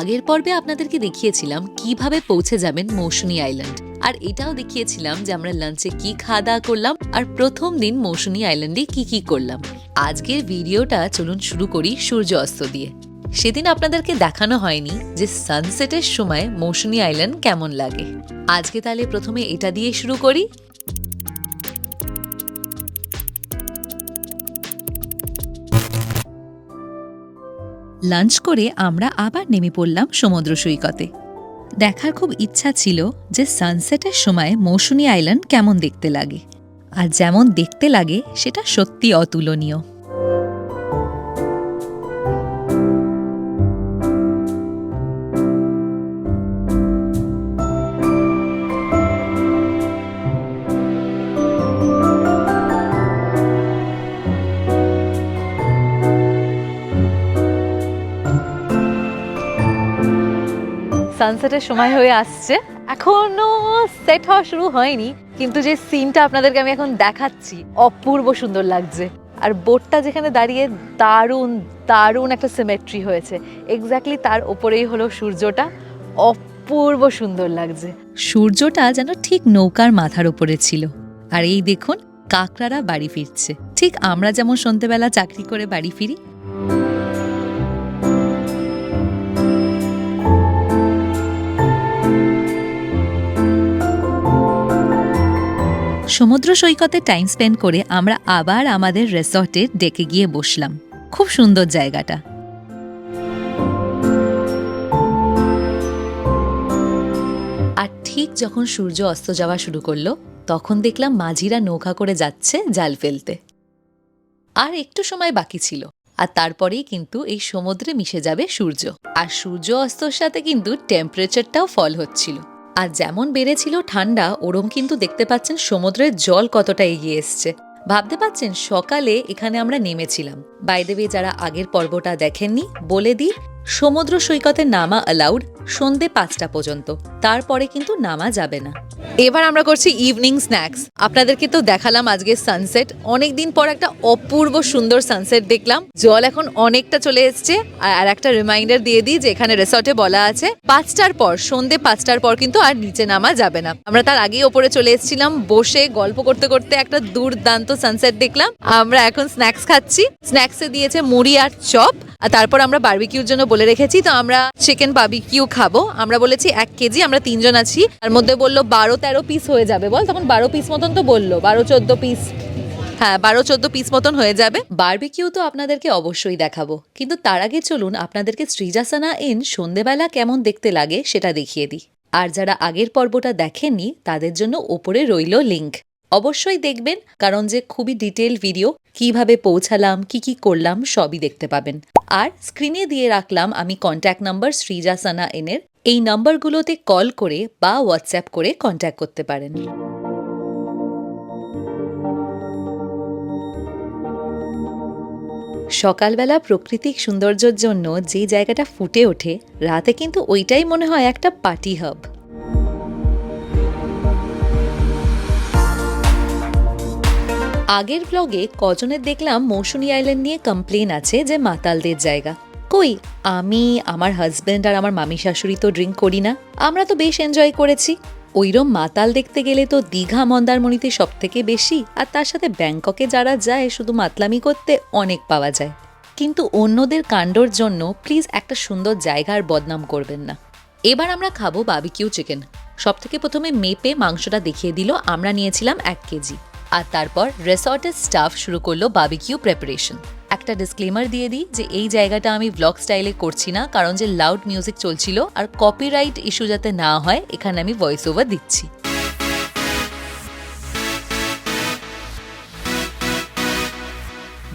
আগের পর্বে আপনাদেরকে দেখিয়েছিলাম কীভাবে পৌঁছে যাবেন মৌসুনি আইল্যান্ড। আর এটাও দেখিয়েছিলাম যে আমরা লাঞ্চে কি খাওয়া দাওয়া করলাম আর প্রথম দিন মৌসুনি আইল্যান্ডে কি কি করলাম। আজকের ভিডিওটা চলুন শুরু করি সূর্য অস্ত দিয়ে। সেদিন আপনাদেরকে দেখানো হয়নি যে সানসেটের সময় মৌসুনি আইল্যান্ড কেমন লাগে। আজকে তাহলে প্রথমে এটা দিয়ে শুরু করি। লাঞ্চ করে আমরা আবার নেমে পড়লাম সমুদ্র সৈকতে। দেখার খুব ইচ্ছা ছিল যে সানসেটের সময় মৌসুমী আইল্যান্ড কেমন দেখতে লাগে। আর যেমন দেখতে লাগে, সেটা সত্যি অতুলনীয়। সানসেটের সময় হয়ে আসছে। এখনও সেট হওয়া শুরু হয়নি, কিন্তু যে সিনটা আপনাদেরকে আমি এখন দেখাচ্ছি, অপূর্ব সুন্দর লাগছে। আর বোটটা যেখানে দাঁড়িয়ে দারুণ দারুণ একটা সিমেট্রি হয়েছে। এক্স্যাক্টলি তার ওপরেই হলো সূর্যটা। অপূর্ব সুন্দর লাগছে। সূর্যটা যেন ঠিক নৌকার মাথার ওপরে ছিল। আর এই দেখুন, কাকড়ারা বাড়ি ফিরছে। ঠিক আমরা যেমন সন্ধ্যেবেলা চাকরি করে বাড়ি ফিরি সমুদ্র সৈকতে টাইম স্পেন্ড করে আমরা আবার আমাদের রেসর্টের ডেকে গিয়ে বসলাম। খুব সুন্দর জায়গাটা। আর ঠিক যখন সূর্য অস্ত যাওয়া শুরু করল, তখন দেখলাম মাঝিরা নৌকা করে যাচ্ছে জাল ফেলতে। আর একটু সময় বাকি ছিল, আর তারপরেই কিন্তু এই সমুদ্রে মিশে যাবে সূর্য। আর সূর্য অস্তর সাথে কিন্তু টেম্পারেচারটাও ফল হচ্ছিল। আর যেমন বেড়েছিল ঠান্ডা, ওরম কিন্তু দেখতে পাচ্ছেন সমুদ্রের জল কতটা এগিয়ে এসছে। ভাবতে পাচ্ছেন সকালে এখানে আমরা নেমেছিলাম। বাইদেবে যারা আগের পর্বটা দেখেননি, বলে দিই সমুদ্র সৈকতে নামা অ্যালাউড সন্ধে পাঁচটা পর্যন্ত। তারপরে কিন্তু নামা যাবে না। এবার আমরা করছি ইভিনিং স্ন্যাক্স আপনাদেরকে তো দেখালাম আজকে সানসেট অনেক দিন পর একটা অপূর্ব সুন্দর সানসেট দেখলাম। জল এখন অনেকটা চলে এসছে। আর একটা রিমাইন্ডার দিয়ে দিই যে এখানে রিসর্টে বলা আছে, পাঁচটার পর, সন্ধে পাঁচটার পর কিন্তু আর নিচে নামা যাবে না। আমরা তার আগেই ওপরে চলে এসেছিলাম, বসে গল্প করতে করতে একটা দুর্দান্ত সানসেট দেখলাম। আমরা এখন স্ন্যাক্স খাচ্ছি। স্ন্যাক্সে দিয়েছে মুড়ি আর চপ। আর তারপর আমরা বার্বিকিউর জন্য বলে রেখেছি, তো আমরা চিকেন বার্বিকিউ খাব। আমরা বলেছি এক কেজি, আমরা তিনজন আছি। তার মধ্যে বলল, বারো, তেরো পিস হয়ে যাবে। বল, তখন বারো পিস মতন তো বলল, বারো, চোদ্দ পিস হ্যাঁ বারো, চোদ্দ পিস মতন হয়ে যাবে। বারবিকিউ তো আপনাদেরকে অবশ্যই দেখাবো। কিন্তু তার আগে চলুন আপনাদেরকে শ্রীজাসানা ইন সন্ধেবেলা কেমন দেখতে লাগে সেটা দেখিয়ে দিই। আর যারা আগের পর্বটা দেখেননি, তাদের জন্য ওপরে রইল লিংক অবশ্যই দেখবেন, কারণ যে খুবই ডিটেল ভিডিও কীভাবে পৌঁছালাম, কি কি করলাম, সবই দেখতে পাবেন। আর স্ক্রিনে দিয়ে রাখলাম আমি কন্ট্যাক্ট নাম্বার শ্রীজাসানা এনের। এই নাম্বারগুলোতে কল করে বা হোয়াটসঅ্যাপ করে কন্ট্যাক্ট করতে পারেন। সকালবেলা প্রাকৃতিক সৌন্দর্যের জন্য যে জায়গাটা ফুটে ওঠে, রাতে কিন্তু ওইটাই মনে হয় একটা পার্টি হাব আগের ব্লগে কজনের দেখলাম মৌসুমী আইল্যান্ড নিয়ে কমপ্লেন আছে যে মাতালদের জায়গা। কই? আমি, আমার হাজব্যান্ড আর আমার মামি শাশুড়ি তো ড্রিঙ্ক করি না। আমরা তো বেশ এনজয় করেছি। ওইরম মাতাল দেখতে গেলে তো দীঘা মন্দারমণিতে সব থেকে বেশি, আর তার সাথে ব্যাংককে যারা যায়, শুধু মাতলামি করতে অনেক পাওয়া যায়। কিন্তু অন্যদের কাণ্ডর জন্য প্লিজ একটা সুন্দর জায়গার বদনাম করবেন না। এবার আমরা খাব বাবিকিউ চিকেন সব থেকে প্রথমে মেপে মাংসটা দেখিয়ে দিল, আমরা নিয়েছিলাম এক কেজি। আর তারপর রেসর্টের স্টাফ শুরু করল বাবিকিউ প্রেপারেশন একটা ডিসক্লেমার দিয়ে দিই যে এই জায়গাটা আমি ব্লগ স্টাইলে করছি না, কারণ যে লাউড মিউজিক চলছিল আর কপিরাইট ইস্যু যাতে না হয়, এখানে আমি ভয়েস ওভার দিচ্ছি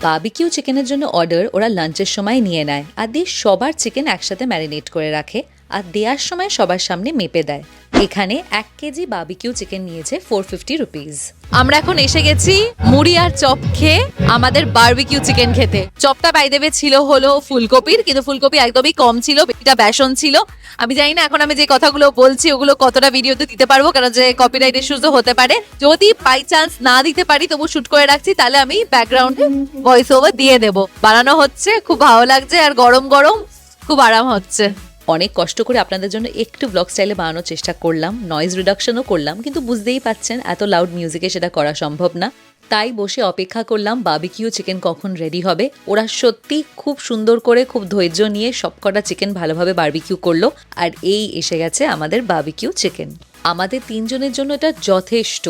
বাবিকিউ চিকেনের জন্য অর্ডার ওরা লাঞ্চের সময় নিয়ে নেয়, আর দিয়ে সবার চিকেন একসাথে ম্যারিনেট করে রাখে। আর দেওয়ার সময় সবার সামনে মেপে দেয়। এখানে এক কেজি বাবিকিউ চিকেন নিয়েছে ফোর ফিফটি রুপিস আমরা এখন এসে গেছি মুড়ি আর চপ খেয়ে আমাদের বারবিকিউ চিকেন খেতে। চপটা বাই দেবে ছিল হলো ফুলকপির, কিন্তু ফুলকপি একদমই কম ছিল এটা বেসন ছিল। আমি জানি না এখন আমি যে কথাগুলো বলছি, ওগুলো কতটা ভিডিওতে দিতে পারব, কারণ যে কপিরাইট ইস্যুস হতে পারে। যদি বাই চান্স না দিতে পারি, তবু শুট করে রাখছি, তাহলে আমি ব্যাকগ্রাউন্ডে ভয়েস ওভার দিয়ে দেবো। বানানো হচ্ছে, খুব ভালো লাগছে, আর গরম গরম খুব আরাম হচ্ছে। অনেক কষ্ট করে আপনাদের জন্য একটু ব্লগ স্টাইলে বানানোর চেষ্টা করলাম নয়েজ রিডাকশনও করলাম, কিন্তু বুঝতেই পাচ্ছেন এত লাউড মিউজিকে সেটা করা সম্ভব না। তাই বসে অপেক্ষা করলাম বাবিকিউ চিকেন কখন রেডি হবে? ওরা সত্যি খুব সুন্দর করে, খুব ধৈর্য নিয়ে সবকটা চিকেন ভালোভাবে বারবিকিউ করল, আর এই এসে গেছে আমাদের বাবিকিউ চিকেন আমাদের তিনজনের জন্য এটা যথেষ্ট।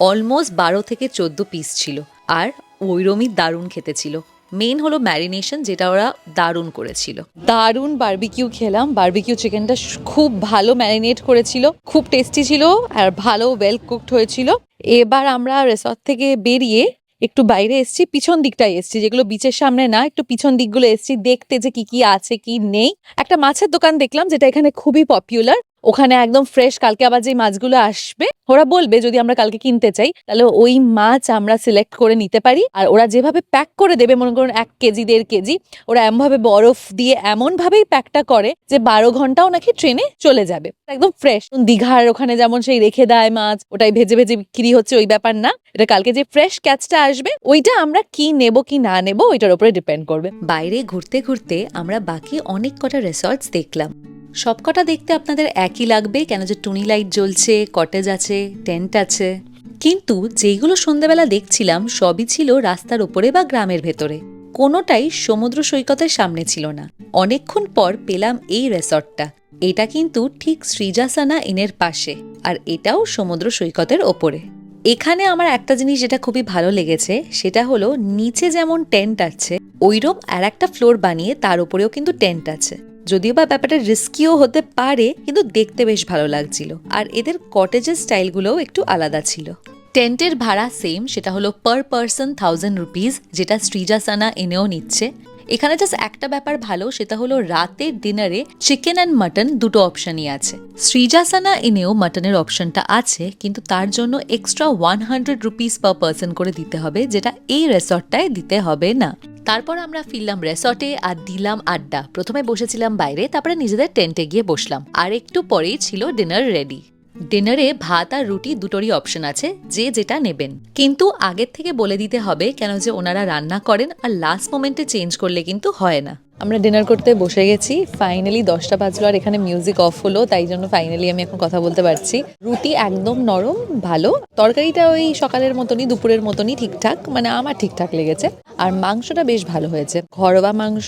অলমোস্ট বারো থেকে চোদ্দ পিস ছিল, আর ওইরমই দারুণ খেতে ছিল। মেন হলো ম্যারিনেশন যেটা ওরা দারুণ করেছিল। দারুণ বারবিকিউ খেলাম। বারবিকিউ চিকেনটা খুব ভালো ম্যারিনেট করেছিল। খুব টেস্টি ছিল আর ভালো ওয়েল কুকড হয়েছিল। এবার আমরা রেসর্ট থেকে বেরিয়ে একটু বাইরে এসছি, পিছন দিকটায় এসছি, যেগুলো বিচের সামনে না, একটু পিছন দিকগুলো এসছি, দেখতে যে কি কি আছে, কি নেই। একটা মাছের দোকান দেখলাম, যেটা এখানে খুবই পপুলার ওখানে একদম ফ্রেশ কালকে আবার যে মাছগুলো আসবে, ওরা বলবে যদি আমরা কালকে কিনতে চাই, তাহলে ওই মাছ আমরা সিলেক্ট করে নিতে পারি। আর ওরা যেভাবে প্যাক করে দেবে, মনে করুন এক কেজি, দেড় কেজি, ওরা এমনভাবে বরফ দিয়ে এমন ভাবেই প্যাকটা করে যে বারো ঘন্টাও নাকি ট্রেনে চলে যাবে। একদম ফ্রেশ দীঘার ওখানে যেমন সেই রেখে দেয় মাছ, ওটাই ভেজে ভেজে বিক্রি হচ্ছে, ওই ব্যাপার না। এটা কালকে যে ফ্রেশ ক্যাচটা আসবে, ওইটা আমরা কি নেব, কি না নেব, ওইটার উপরে ডিপেন্ড করবে। বাইরে ঘুরতে ঘুরতে আমরা বাকি অনেক কটা রিসর্টস দেখলাম। সবকটা দেখতে আপনাদের একই লাগবে, কেন যে টুনি লাইট জ্বলছে, কটেজ আছে, টেন্ট আছে। কিন্তু যেইগুলো সন্ধ্যাবেলা দেখছিলাম, সবই ছিল রাস্তার ওপরে বা গ্রামের ভেতরে। কোনোটাই সমুদ্র সৈকতের সামনে ছিল না। অনেকক্ষণ পর পেলাম এই রেসর্টটা। এটা কিন্তু ঠিক শ্রীজাসানা ইনের পাশে, আর এটাও সমুদ্র সৈকতের ওপরে। এখানে আমার একটা জিনিস যেটা খুবই ভালো লেগেছে, সেটা হলো নিচে যেমন টেন্ট আছে, ওইরকম আর একটা ফ্লোর বানিয়ে তার উপরেও কিন্তু টেন্ট আছে। যদিও বা ব্যাপারটা রিস্কিও হতে পারে, কিন্তু দেখতে বেশ ভালো লাগছিল। আর এদের কটেজের স্টাইলগুলোও একটু আলাদা ছিল। টেন্টের ভাড়া সেম সেটা হলো পার পার্সন থাউজেন্ড রুপিস যেটা শ্রীজাসানা এনেও নিচ্ছে। এখানে জাস্ট একটা ব্যাপার ভালো, সেটা হলো রাতের ডিনারে চিকেন অ্যান্ড মাটন দুটো অপশনই আছে। শ্রীজাসানা এনেও মাটনের অপশনটা আছে, কিন্তু তার জন্য extra one hundred rupees per person করে দিতে হবে, যেটা এই রেসর্টটায় দিতে হবে না। তারপর আমরা ফিরলাম রেসর্টে আর দিলাম আড্ডা। প্রথমে বসেছিলাম বাইরে, তারপরে নিজেদের টেন্টে গিয়ে বসলাম। আর একটু পরেই ছিল ডিনার রেডি ডিনারে ভাত আর রুটি দুটোরই অপশন আছে, যে যেটা নেবেন। কিন্তু আগের থেকে বলে দিতে হবে কেন যে ওনারা রান্না করেন আর লাস্ট মোমেন্টে চেঞ্জ করলে কিন্তু হয় না। আমরা ডিনার করতে বসে গেছি ফাইনালি দশটা বাজলো আর এখানে মিউজিক অফ হলো, তাই জন্য ফাইনালি আমি এখন কথা বলতে পারছি। রুটি একদম নরম, ভালো। তরকারিটা ওই সকালের মতনই, দুপুরের মতনই ঠিকঠাক মানে আমার ঠিকঠাক লেগেছে। আর মাংসটা বেশ ভালো হয়েছে। ঘরোয়া মাংস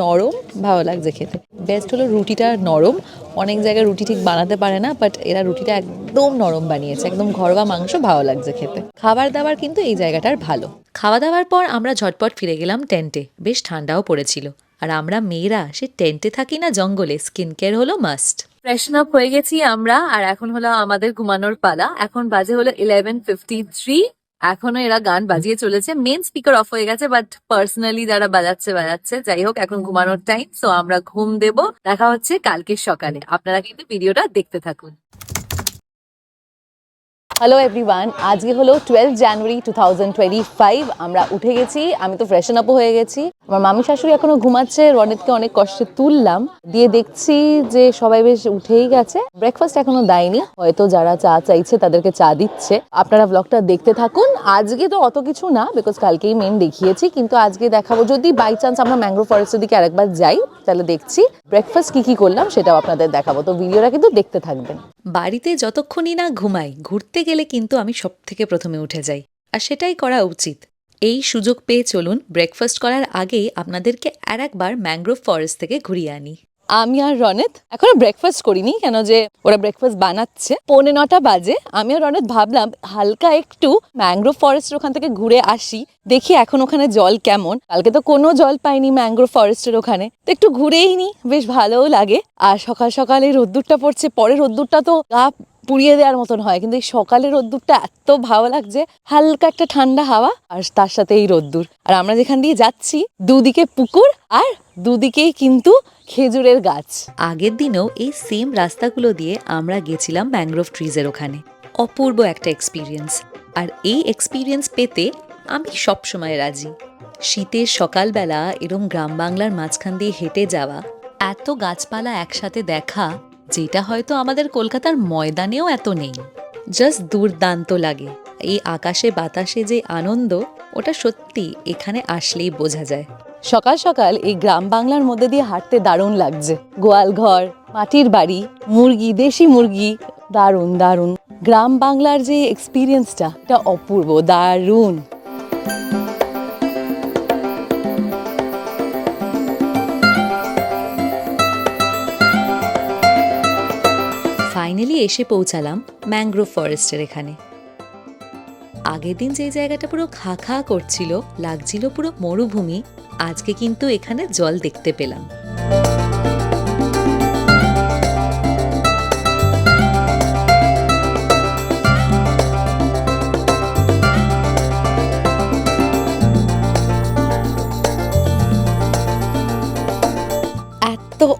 নরম, ভালো লাগছে খেতে। বেস্ট হলো রুটিটা নরম অনেক জায়গায় রুটি ঠিক বানাতে পারে না বাট এরা রুটিটা একদম নরম বানিয়েছে, একদম ঘরোয়া মাংস ভালো লাগছে খেতে। খাবার দাবার কিন্তু এই জায়গাটার ভালো। খাওয়া দাওয়ার পর আমরা ঝটপট ফিরে গেলাম টেন্টে, বেশ ঠান্ডাও পড়েছিল। আর আমরা মেয়েরা, সে টেন্টে থাকি না জঙ্গলে, স্কিন কেয়ার হলো মাস্ট ফ্রেশন আপ হয়ে গেছি আমরা, আর এখন হলো আমাদের ঘুমানোর পালা। এখন বাজে হলো ইলেভেন ফিফটি থ্রি এখনও এরা গান বাজিয়ে চলেছে। মেন স্পিকার অফ হয়ে গেছে বাট পার্সোনালি যারা বাজাচ্ছে বাজাচ্ছে। যাই হোক, এখন ঘুমানোর টাইম সো আমরা ঘুম দেব। দেখা হচ্ছে কালকে সকালে। আপনারা কিন্তু ভিডিওটা দেখতে থাকুন। হ্যালো এভরিওয়ান আজকে হলো twelve January two thousand twenty five আমরা উঠে গেছি। আমি তো ফ্রেশন আপও হয়ে গেছি। আমার মামি শাশুড়ি এখনও ঘুমাচ্ছে। রনেতকে অনেক কষ্টে তুললাম। দিয়ে দেখছি যে সবাই বেশ উঠেই গেছে। ব্রেকফাস্ট এখনও দেয়নি। হয়তো যারা চা চাইছে, তাদেরকে চা দিচ্ছে। আপনারা ব্লগটা দেখতে থাকুন। আজকে তো অত কিছু না বিকজ কালকেই মেন দেখিয়েছি। কিন্তু আজকে দেখাবো। যদি বাই চান্স আমরা ম্যাঙ্গ্রোভ ফরেস্টের দিকে আরেকবার যাই, তাহলে দেখছি ব্রেকফাস্ট কি কি করলাম, সেটাও আপনাদের দেখাবো। তো ভিডিওটা কিন্তু দেখতে থাকবেন। বাড়িতে যতক্ষণই না ঘুমাই, ঘুরতে গেলে কিন্তু আমি সব থেকে প্রথমে উঠে যাই। আর সেটাই করা উচিত। এই সুযোগ পেয়ে চলুন ব্রেকফাস্ট করার আগেই আপনাদেরকে আর একবার ম্যাঙ্গ্রোভ ফরেস্ট থেকে ঘুরিয়ে আনি। আমি আর রনেত এখনও ব্রেকফাস্ট করিনি, কেন যে ওরা ব্রেকফাস্ট বানাচ্ছে। পৌনে নটা বাজে, আমি আর রনেত ভাবলাম হালকা একটু ম্যাঙ্গ্রোভ ফরেস্টের ওখান থেকে ঘুরে আসি, দেখি এখন ওখানে জল কেমন। কালকে তো কোনো জল পাইনি ম্যাংগ্রোভ ফরেস্টের ওখানে। তো একটু ঘুরেই নি, বেশ ভালোও লাগে। আর সকাল সকালে রোদ্দুরটা পড়ছে, পরে রোদ্দুরটা তো গা পুড়িয়ে দেওয়ার মতন হয়। কিন্তু এই সকালের রোদ্দুরটা এত ভালো লাগছে, হালকা একটা ঠান্ডা হাওয়া আর তার সাথে এই রোদ্দুর। আর আমরা যেখান দিয়ে যাচ্ছি, দুদিকে পুকুর আর দুদিকেই কিন্তু খেজুরের গাছ। আগের দিনেও এই সেম রাস্তাগুলো দিয়ে আমরা গেছিলাম ম্যানগ্রোভ ট্রিজের ওখানে। অপূর্ব একটা এক্সপিরিয়েন্স আর এই এক্সপিরিয়েন্স পেতে আমি সবসময় রাজি। শীতের সকালবেলা এরম গ্রাম বাংলার মাঝখান দিয়ে হেঁটে যাওয়া, এত গাছপালা একসাথে দেখা যেটা হয়তো আমাদের কলকাতার ময়দানেও এত নেই। জাস্ট দুর্দান্ত লাগে। এই আকাশে বাতাসে যে আনন্দ, ওটা সত্যি এখানে আসলেই বোঝা যায়। সকাল সকাল এই গ্রাম বাংলার মধ্যে দিয়ে হাঁটতে দারুণ লাগছে। গোয়াল ঘর, মাটির বাড়ি, মুরগি, দেশি মুরগি, দারুণ দারুণ। গ্রাম বাংলার যে এক্সপিরিয়েন্সটা এটা অপূর্ব, দারুণ। ফাইনালি এসে পৌঁছালাম ম্যাংগ্রোভ ফরেস্টের এখানে। আগের দিন যে জায়গাটা পুরো খা খা করছিল, লাগছিল পুরো মরুভূমি, আজকে কিন্তু এখানে জল দেখতে পেলাম।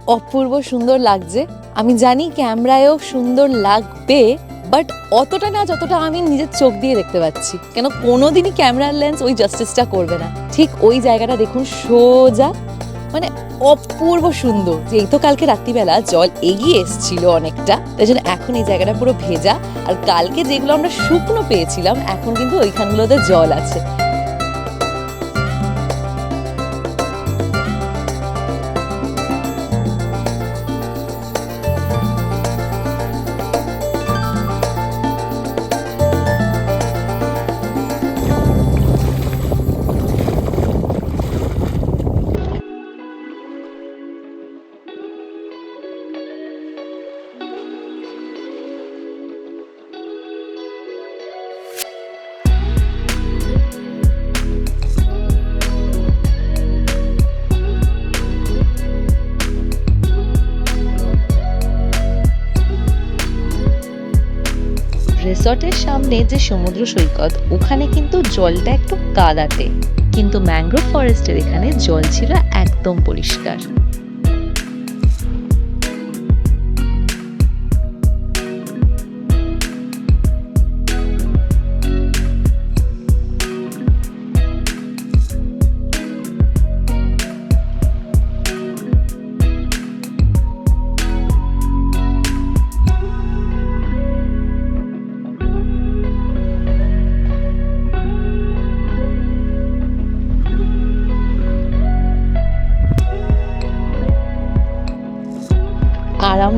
অপূর্ব সুন্দর লাগছে। আমি জানি ক্যামেরায়ও সুন্দর লাগবে বাট অতটা না যতটা আমি নিজের চোখ দিয়ে দেখতে পাচ্ছি। কেন কোনোদিনই ক্যামেরার লেন্স ওই জাস্টিসটা করবে না। ঠিক ওই জায়গাটা দেখুন সোজা। মানে অপূর্ব সুন্দর। যে এই তো কালকে রাত্রিবেলা জল এগিয়ে এসছিল অনেকটা, তাই জন্য এখন এই জায়গাটা পুরো ভেজা। আর কালকে যেগুলো আমরা শুকনো পেয়েছিলাম, এখন কিন্তু ওইখানগুলোতে জল আছে। রিসর্টের সামনে যে সমুদ্র সৈকত, ওখানে কিন্তু জলটা একটু কাদাতে। কিন্তু ম্যানগ্রোভ ফরেস্টের এখানে জল ছিল একদম পরিষ্কার।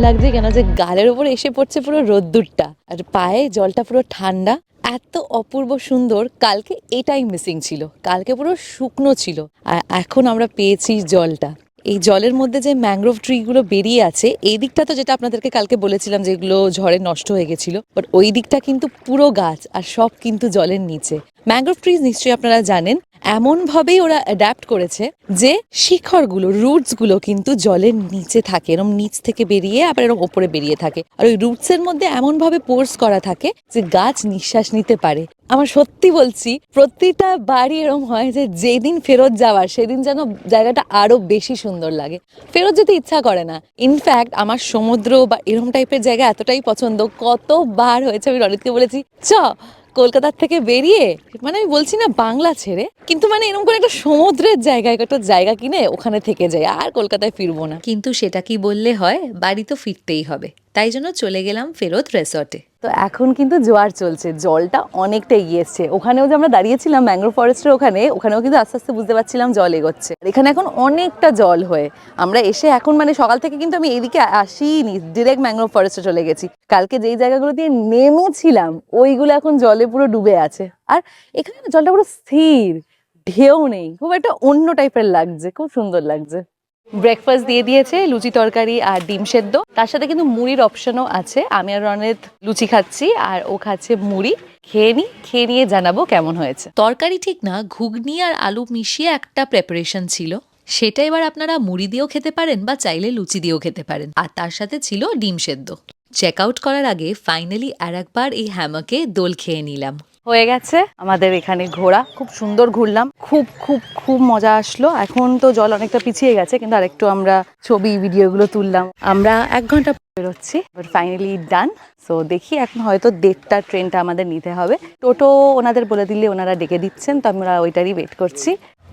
লাগছে কেন যে গালের উপর এসে পড়ছে পুরো রোদ্দুরটা, আর পায়ে জলটা পুরো ঠান্ডা। এত অপূর্ব সুন্দর, কালকে এটাই মিসিং ছিল, কালকে পুরো শুকনো ছিল, আর এখন আমরা পেয়েছি জলটা। এই জলের মধ্যে যে ম্যানগ্রোভ ট্রিগুলো বেরিয়ে আছে, এই দিকটা তো যেটা আপনাদেরকে কালকে বলেছিলাম যেগুলো ঝড়ে নষ্ট হয়ে গেছিল বাট ওই দিকটা কিন্তু পুরো গাছ, আর সব কিন্তু জলের নিচে। ম্যানগ্রোভ ট্রিজ নিশ্চয়ই আপনারা জানেন এমনভাবেই ওরা অ্যাডাপ্ট করেছে যে শিখরগুলো, রুটসগুলো কিন্তু জলের নিচে থাকে এরকম নিচ থেকে বেরিয়ে আবার এরকম ওপরে বেরিয়ে থাকে। আর ওই রুটসের মধ্যে এমনভাবে পোর্স করা থাকে যে গাছ নিঃশ্বাস নিতে পারে। আমার সত্যি বলছি, প্রতিটা বাড়ি এরকম হয় যে যেদিন ফেরত যাওয়ার, সেদিন যেন জায়গাটা আরও বেশি সুন্দর লাগে। ফেরত যেতে ইচ্ছা করে না। ইনফ্যাক্ট আমার সমুদ্র বা এরকম টাইপের জায়গা এতটাই পছন্দ, কতবার হয়েছে আমি রনিতকে বলেছি, চ কলকাতার থেকে বেরিয়ে মানে আমি বলছি না বাংলা ছেড়ে, কিন্তু মানে এরকম করে একটা সমুদ্রের জায়গায়, একটা জায়গা কিনে ওখানে থেকে যাই, আর কলকাতায় ফিরবো না। কিন্তু সেটা কি বললে হয়? বাড়ি তো ফিরতেই হবে। তাই জন্য চলে গেলাম ফেরত রেসর্টে। তো এখন কিন্তু জোয়ার চলছে, জলটা অনেকটা এগিয়েছে ওখানেও যে আমরা দাঁড়িয়েছিলাম ম্যাঙ্গ্রোভ ফরেস্টের ওখানে, ওখানেও কিন্তু আস্তে আস্তে বুঝতে পারছিলাম জল এগোচ্ছে। এখানে এখন অনেকটা জল হয়ে, আমরা এসে এখন মানে সকাল থেকে কিন্তু আমি এইদিকে আসিনি ডিরেক্ট ম্যাঙ্গ্রোভ ফরেস্টে চলে গেছি। কালকে যেই জায়গাগুলো দিয়ে নেমেছিলাম, ওইগুলো এখন জলে পুরো ডুবে আছে। আর এখানে জলটা পুরো স্থির, ঢেউ নেই, খুব একটা অন্য টাইপের লাগছে, খুব সুন্দর লাগছে। ব্রেকফাস্ট দিয়ে দিয়েছে, লুচি তরকারি আর ডিম সেদ্ধ। তার সাথে কিন্তু মুড়ির অপশনও আছে। আমি আর রনেত লুচি খাচ্ছি আর ও খাচ্ছে মুড়ি। খেয়ে নি, খেয়ে নিয়ে জানাব কেমন হয়েছে। তরকারি ঠিক না, ঘুগনি আর আলু মিশিয়ে একটা প্রেপারেশন ছিল। সেটা এবার আপনারা মুড়ি দিয়েও খেতে পারেন বা চাইলে লুচি দিয়েও খেতে পারেন। আর তার সাথে ছিল ডিম সেদ্ধ। চেক আউট করার আগে ফাইনালি আর একবার এই হ্যামাকে দোল খেয়ে নিলাম। হয়ে গেছে। আমাদের এখানে ঘোরা খুব সুন্দর ঘুরলাম। খুব খুব খুব মজা আসলো। এখন তো জল অনেকটা পিছিয়ে গেছে, কিন্তু আরেকটু আমরা ছবি, ভিডিওগুলো তুললাম। আমরা এক ঘণ্টা বেরোচ্ছি ফাইনালি ডান সো দেখি এখন হয়তো দেড়টা ট্রেনটা আমাদের নিতে হবে। টোটো ওনাদের বলে দিলে ওনারা ডেকে দিচ্ছেন, তো আমরা ওইটারই ওয়েট করছি।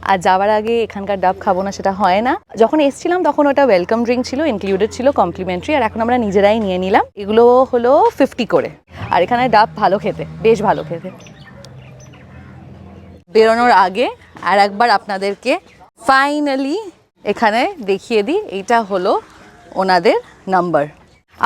আর যাওয়ার আগে এখানকার ডাব খাব না সেটা হয় না। যখন এসছিলাম তখন ওটা ওয়েলকাম ড্রিঙ্ক ছিল ইনক্লুডেড ছিল কমপ্লিমেন্টারি আর এখন আমরা নিজেরাই নিয়ে নিলাম। এগুলো হলো ফিফটি করে। আর এখানে ডাব ভালো খেতে, বেশ ভালো খেতে। বেরোনোর আগে আর একবার আপনাদেরকে ফাইনালি এখানে দেখিয়ে দিই, এইটা হলো ওনাদের নাম্বার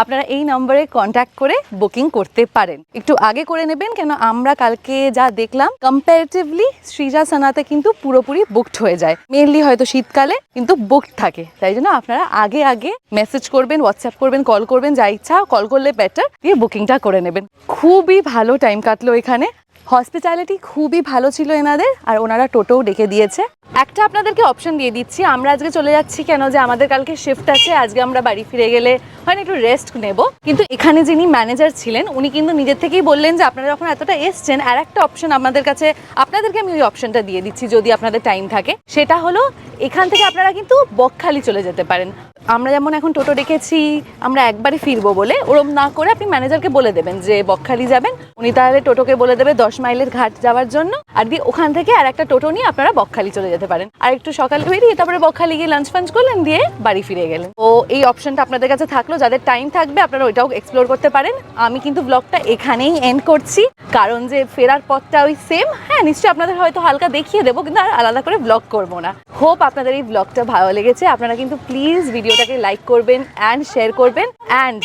আপনারা এই নম্বরে কন্ট্যাক্ট করে বুকিং করতে পারেন। একটু আগে করে নেবেন, কেন আমরা কালকে যা দেখলাম কম্পারেটিভলি শ্রীজা সানাতে কিন্তু পুরোপুরি বুকড হয়ে যায়। মেনলি হয়তো শীতকালে কিন্তু বুকড থাকে। তাই জন্য আপনারা আগে আগে মেসেজ করবেন হোয়াটসঅ্যাপ করবেন কল করবেন, যা ইচ্ছা কল করলে বেটার দিয়ে বুকিংটা করে নেবেন। খুবই ভালো টাইম কাটলো এখানে। হসপিটালিটি খুবই ভালো ছিল এনাদের, আর ওনারা টোটোও ডেকে দিয়েছে। একটা আপনাদেরকে অপশন দিয়ে দিচ্ছি, আমরা আজকে চলে যাচ্ছি কেন যে আমাদের কালকে শিফট আছে, আজকে আমরা বাড়ি ফিরে গেলে হয় একটু রেস্ট নেব। কিন্তু এখানে যিনি ম্যানেজার ছিলেন, উনি কিন্তু নিজের থেকেই বললেন যে আপনারা যখন এতটা এসছেন, আর একটা অপশন আপনাদের কাছে, আপনাদেরকে আমি ওই অপশনটা দিয়ে দিচ্ছি যদি আপনাদের টাইম থাকে। সেটা হলো, এখান থেকে আপনারা কিন্তু বকখালি চলে যেতে পারেন। আমরা যেমন এখন টোটো ডেকেছি, আমরা একবারে ফিরবো বলে, ওরম না করে আপনি ম্যানেজারকে বলে দেবেন যে বকখালি যাবেন। উনি তাহলে টোটোকে বলে দেবে দশ মাইলের ঘাট যাওয়ার জন্য। আর দিয়ে ওখান থেকে আর একটা টোটো নিয়ে আপনারা বকখালি চলে যেতে পারেন। আর একটু সকালে বেরিয়ে তারপরে বকখালি গিয়ে লাঞ্চ ফাঞ্চ করলেন, দিয়ে বাড়ি ফিরে গেলেন। ও এই অপশনটা আপনাদের কাছে থাকল, যাদের টাইম থাকবে আপনারা ওইটাও এক্সপ্লোর করতে পারেন। আমি কিন্তু ব্লগটা এখানেই এন্ড করছি। কারণ যে ফেরার পথটা ওই সেম হ্যাঁ নিশ্চয়ই আপনাদের হয়তো হালকা দেখিয়ে দেবো, কিন্তু আর আলাদা করে ব্লগ করব না। হোপ আপনাদের এই ব্লগটা ভালো লেগেছে। আপনারা কিন্তু প্লিজ ভিডিওটাকে লাইক করবেন অ্যান্ড শেয়ার করবেন। অ্যান্ড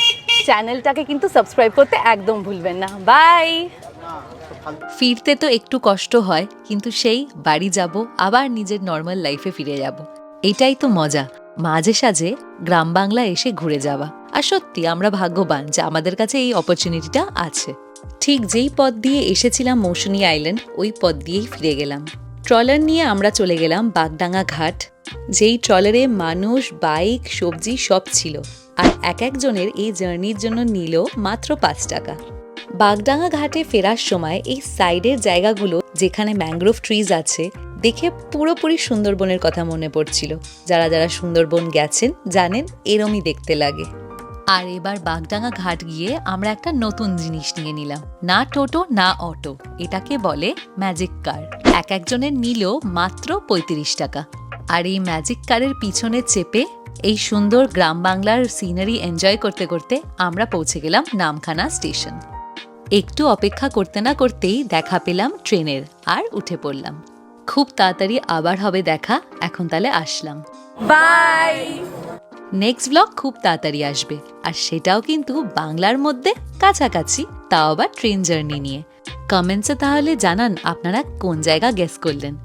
চ্যানেলটাকে কিন্তু সাবস্ক্রাইব করতে একদম ভুলবেন না। বাই ফিরতে তো একটু কষ্ট হয়, কিন্তু সেই বাড়ি যাব, আবার নিজের নর্মাল লাইফে ফিরে যাব। এটাই তো মজা। মাঝে সাঝে গ্রাম বাংলা এসে ঘুরে যাওয়া। আর সত্যি, আমরা ভাগ্যবান যে আমাদের কাছে এই অপরচুনিটিটা আছে। ঠিক যেই পথ দিয়ে এসেছিলাম মৌসুমী আইল্যান্ড ওই পথ দিয়েই ফিরে গেলাম। ট্রলার নিয়ে আমরা চলে গেলাম বাগডাঙ্গা ঘাট। যেই ট্রলারে মানুষ বাইক সবজি সব ছিল। আর এক একজনের এই জার্নির জন্য নিল মাত্র পাঁচ টাকা। বাগডাঙ্গা ঘাটে ফেরার সময় এই সাইডের জায়গাগুলো যেখানে ম্যানগ্রোভ ট্রিজ আছে, দেখে পুরোপুরি সুন্দরবনের কথা মনে পড়ছিল। যারা যারা সুন্দরবন গেছেন, জানেন এরমই দেখতে লাগে। আর এবার বাগডাঙ্গা ঘাট গিয়ে আমরা একটা নতুন জিনিস নিয়ে নিলাম। না টোটো, না অটো। এটাকে বলে ম্যাজিক কার এক একজনের নিল মাত্র পঁয়ত্রিশ টাকা। আর এই ম্যাজিক কারের পিছনে চেপে এই সুন্দর গ্রাম বাংলার সিনারি এনজয় করতে করতে আমরা পৌঁছে গেলাম নামখানা স্টেশন একটু অপেক্ষা করতে না করতেই দেখা পেলাম ট্রেনের আর উঠে পড়লাম। খুব তাড়াতাড়ি আবার হবে দেখা এখন তাহলে আসলাম। বাই! নেক্সট ব্লগ খুব তাড়াতাড়ি আসবে আর সেটাও কিন্তু বাংলার মধ্যে কাছাকাছি তাও আবার ট্রেন জার্নি নিয়ে। কমেন্টসে তাহলে জানান আপনারা কোন জায়গা গেস করলেন?